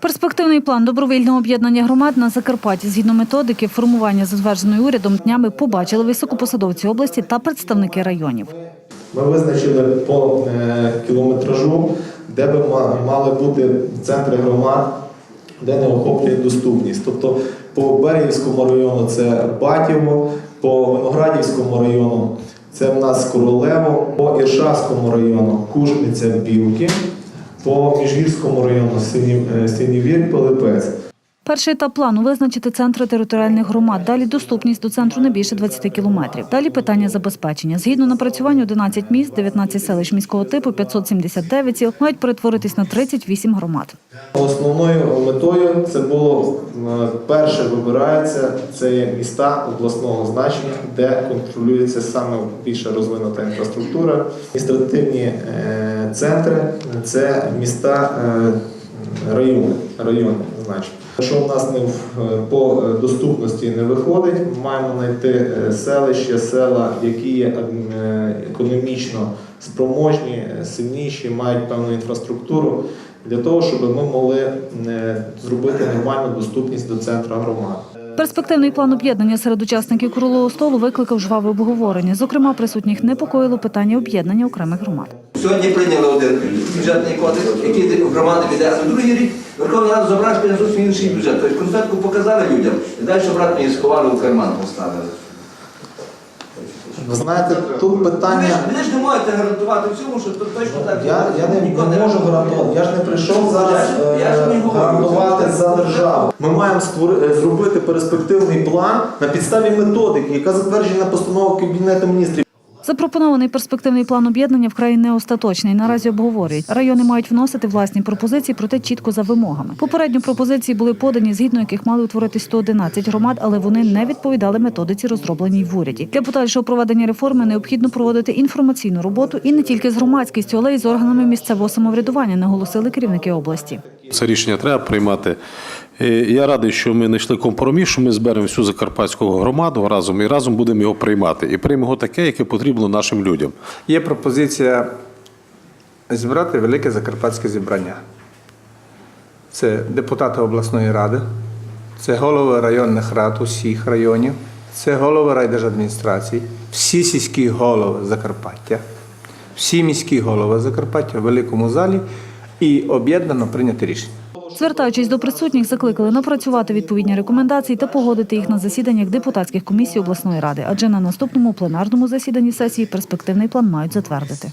Перспективний план добровільного об'єднання громад на Закарпатті згідно методики формування затвердженої урядом днями побачили високопосадовці області та представники районів. Ми визначили по е, кілометражу, де би мали бути центри громад, де не охоплює доступність. Тобто по Берегівському району це Батєво, по Виноградівському району це в нас Королево, по Іршавському району Кужниця Білки, по Міжгірському району е, Синівір, Пилипець. Перший етап плану визначити центри територіальних громад. Далі доступність до центру не більше 20 кілометрів. Далі питання забезпечення. Згідно напрацювань 11 міст, 19 селищ міського типу, 579 сіл мають перетворитись на 38 громад. Основною метою це було е, перше вибирається це міста обласного значення, де контролюється саме більше розвинута інфраструктура. Адміністративні е, центри це міста е, райони, райони значить. Якщо в нас не е, по е, доступності не виходить, ми маємо знайти селище, селища, села, які є е, економічно спроможні, е, сильніші, мають певну інфраструктуру для того, щоб ми могли е, зробити нормальну доступність до центру громад. Перспективний план об'єднання серед учасників круглого столу викликав жваве обговорення. Зокрема, присутніх непокоїло питання об'єднання окремих громад. Сьогодні прийняли один бюджетний кодекс, який громади піде, а другий рік Верховна Рада забрала зовсім інший бюджет. Тобто конфетку показали людям, і далі обратно її сховали в карман поставили. Ви знаєте, тут Ви ж, питання. ви ж не можете гарантувати в цьому, що то точно так. Я, я не, не можу гарантувати. Я ж не прийшов зараз Я я гарантувати за державу. Ми маємо е, зробити перспективний план на підставі методики, яка затверджена постановою Кабінету міністрів. Запропонований перспективний план об'єднання вкрай не остаточний. Наразі обговорюють. Райони мають вносити власні пропозиції, проте чітко за вимогами. Попередньо пропозиції були подані, згідно яких мали утворити 111 громад, але вони не відповідали методиці, розробленій в уряді. Для подальшого проведення реформи необхідно проводити інформаційну роботу і не тільки з громадськістю, але й з органами місцевого самоврядування, наголосили керівники області. Це рішення треба приймати. Е, Я радий, що ми знайшли компроміс, що ми зберемо всю закарпатську громаду разом і разом будемо його приймати. І приймемо його таке, яке потрібно нашим людям. Є пропозиція зібрати велике закарпатське зібрання. Це депутати обласної ради, це голови районних рад усіх районів, це голови райдержадміністрацій, всі сільські голови Закарпаття, всі міські голови Закарпаття в великому залі і об'єднано прийняти рішення. Звертаючись до присутніх, закликали напрацювати відповідні рекомендації та погодити їх на засіданнях депутатських комісій обласної ради, адже на наступному пленарному засіданні сесії перспективний план мають затвердити.